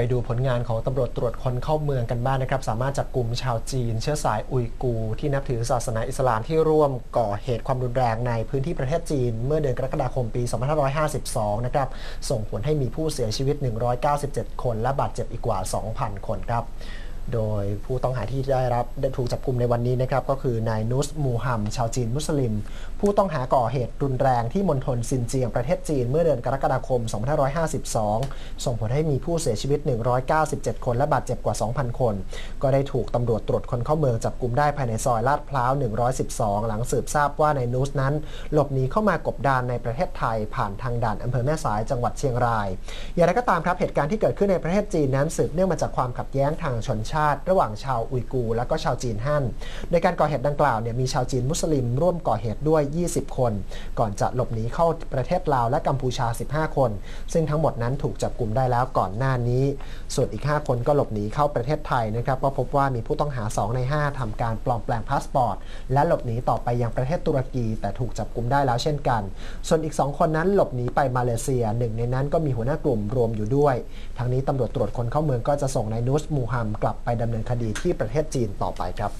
ไปดูผลงานของตำรวจตรวจคนเข้าเมืองกันบ้างนะครับ สามารถจับกลุ่มชาวจีน เชื้อสายอุยกูร์ที่นับถือศาสนาอิสลามที่ร่วมก่อเหตุความรุนแรงในพื้นที่ประเทศจีน เมื่อเดือนกรกฎาคมปี 2552 นะครับ ส่งผลให้มีผู้เสียชีวิต 197 คน และบาดเจ็บอีกกว่า 2,000 คนครับ โดยผู้ต้องหาที่ได้รับได้ถูกจับกลุ่มในวันนี้นะครับก็คือนายนุสมูฮัมชาวจีนมุสลิม ผู้ต้องหาก่อเหตุรุนแรงที่มณฑลซินเจียงประเทศจีนเมื่อเดือนกรกฎาคม 2552 ส่งผลให้มีผู้เสียชีวิต 197 คนและบาดเจ็บกว่า 2,000 คน ก็ได้ถูกตำรวจตรวจคนเข้าเมืองจับกลุ่มได้ภายในซอยลาดพร้าว 112 หลังสืบทราบว่านายนุสนั้น หลบหนีเข้ามากบดานในประเทศไทย ผ่านทางด่านอำเภอแม่สายจังหวัดเชียงราย อย่างไรก็ตามครับเหตุการณ์ที่เกิดขึ้นในประเทศจีนนั้นสืบเนื่องมาจากความขัดแย้งทางชนชาติ ระหว่างชาวอุยกูร์และก็ชาวจีนฮั่นในการก่อเหตุดังกล่าวเนี่ยมีชาวจีนมุสลิมร่วมก่อเหตุด้วย 20 คน ก่อนจะหลบหนีเข้าประเทศลาวและกัมพูชา 15 คน ซึ่งทั้งหมดนั้นถูกจับกลุ่มได้แล้วก่อนหน้านี้ ส่วนอีก 5 คนก็หลบหนีเข้าประเทศไทยนะครับก็พบว่ามีผู้ต้องหา 2 ใน 5ทำการปลอมแปลงพาสปอร์ต และหลบหนีต่อไปยังประเทศตุรกี แต่ถูกจับกลุ่มได้แล้วเช่นกัน ส่วนอีก 2 คนนั้นหลบหนีไปมาเลเซียหนึ่งในนั้นก็มีหัวหน้ากลุ่มรวมอยู่ด้วย ทั้งนี้ตำรวจตรวจคนเข้าเมืองก็จะส่งนายนุสมูฮัมกลับไปดำเนินคดีที่ประเทศจีนต่อไปครับ